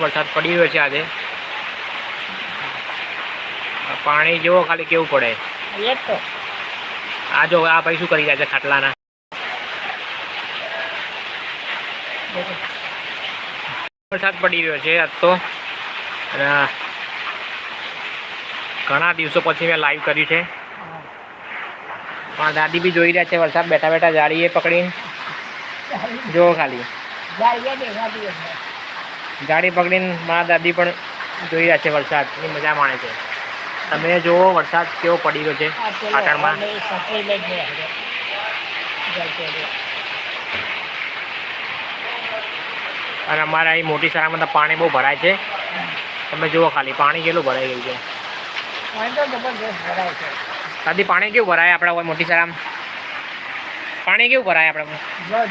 વરસાદ પડી રહ્યો છે આજે. પાણી જેવો ખાલી કેવું પડે. આ જો આ ભાઈ શું કરી રહ્યા છે ખાટલાના? વરસાદ પડી રહ્યો છે આજ તો. ઘણા દિવસો પછી મેં લાઈવ કર્યું છે. પણ દાદી બી જોઈ રહ્યા છે વરસાદ બેઠા બેઠા જાળીએ પકડીને. જો ખાલી. ગાડી પકડીને મારા દાદી પણ જોઈ રહ્યા છે વરસાદની મજા માણે છે. તમે જુઓ વરસાદ કેવો પડી રહ્યો છે પાટણમાં. અને અમારા અહીં મોટી શાળામાં તો પાણી બહુ ભરાય છે. તમે જુઓ ખાલી પાણી કેટલું ભરાઈ ગયું છે. દાદી પાણી કેવું ભરાય આપણા હોય મોટી શાળામાં? પાણી કેવું ભરાય આપણે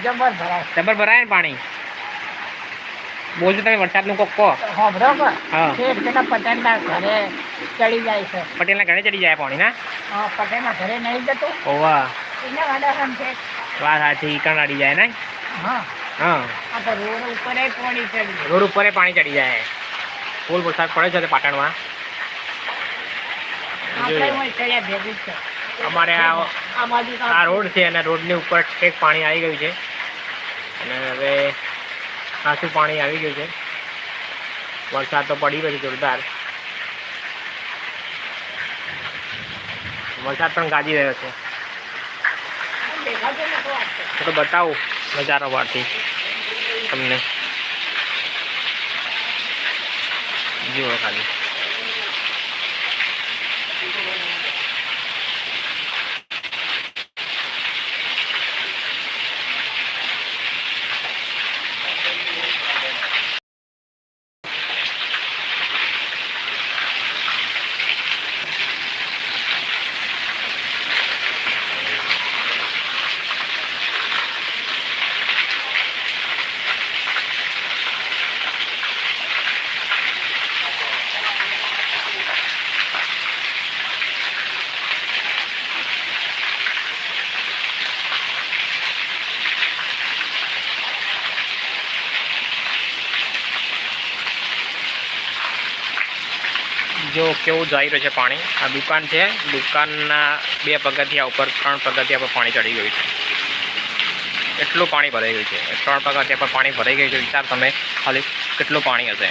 જબર ભરાય જબર ભરાય ને પાણી? બોલજો તમે વરસાદનું કોક કહો. બરોબર. હા. શેઠ પેલા પટેલના ઘરે ચડી જાય છે. પટેલના ઘરે ચડી જાય પાણી ના? હા પટેલના ઘરે નહીં જતો. ઓવા એને વાડાખાન છે. વાત સાચી અડી જાય ને હા. હા. આ તો રોડ ઉપર પાણી ચડી રોડ ઉપર પાણી ચડી જાય. ફૂલ વરસાદ પડે છે પાટણમાં. અમારે આ રોડ છે અને રોડની ઉપર ઠેક પાણી આવી ગયું છે. અને હવે ખાસું પાણી આવી ગયું છે. વરસાદ તો પડી ગયો છે જોરદાર. વરસાદ પણ ગાજી રહ્યો છે. તો. બતાવું નજારો પરથી તમને. જુઓ ખાલી. જો કેવું જઈ રહ્યું છે પાણી? આ દુકાન છે. દુકાનના બે પગથિયા ઉપર, ત્રણ પગથિયા પર પાણી ચડી ગયું છે. એટલું પાણી ભરાઈ ગયું છે? ત્રણ પગથિયા પર પાણી ભરાઈ ગયું છે. વિચાર તમે ખાલી કેટલું પાણી હશે?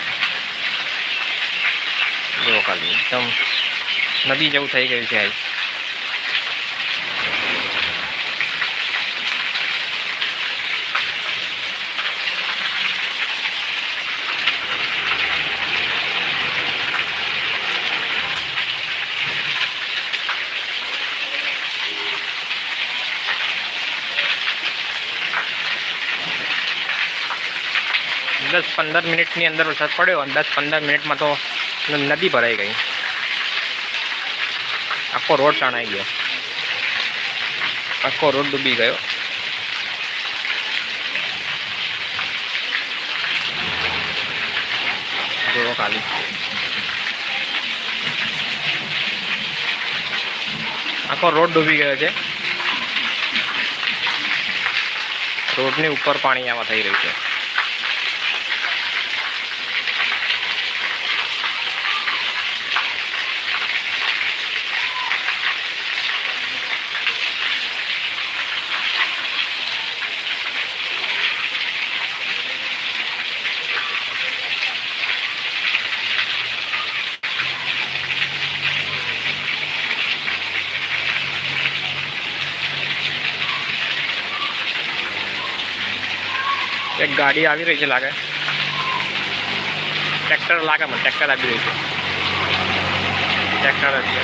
જુઓ ખાલી, એકદમ નદી જેવું થઈ ગયું છે. દસ પંદર મિનિટની અંદર વરસાદ પડ્યો અને દસ પંદર મિનિટમાં તો નદી ભરાઈ ગઈ. આખો રોડ તણાઈ ગયો. આખો રોડ ડૂબી ગયો. જુઓ ખાલી. આખો રોડ ડૂબી ગયો છે. રોડની ઉપર પાણી આમાં થઈ રહ્યું છે. એક ગાડી આવી રહી છે લાગે. ટ્રેક્ટર લાગે મને, ટ્રેક્ટર આવી રહ્યું છે. ટ્રેક્ટર જ છે.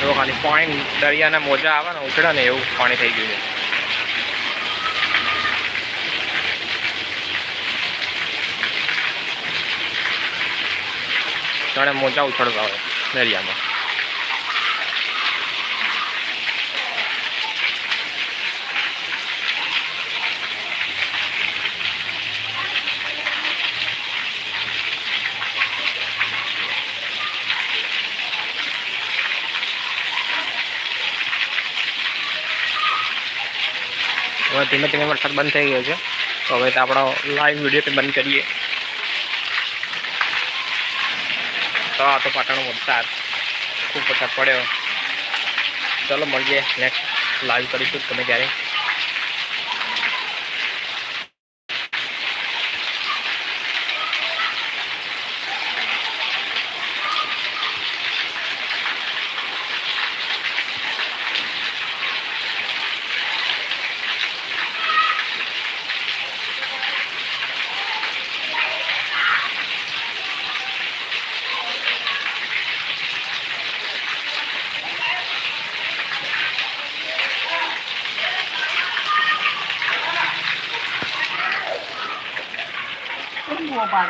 જો ખાલી પાણી, દરિયાના મોજા આવે ને, ઉછળે ને એવું પાણી થઈ ગયું છે. જાણે મોજા ઉછળતા હોય દરિયામાં. હવે ધીમે ધીમે વરસાદ બંધ થઈ ગયો છે. તો હવે તો આપણો લાઈવ વીડિયો પણ બંધ કરીએ. તો આ તો પાટણનો વરસાદ. ખૂબ વરસાદ પડ્યો. ચલો મળીએ નેક્સ્ટ લાઈવ કરીશું. તમે ત્યારે શું બહુ પાડ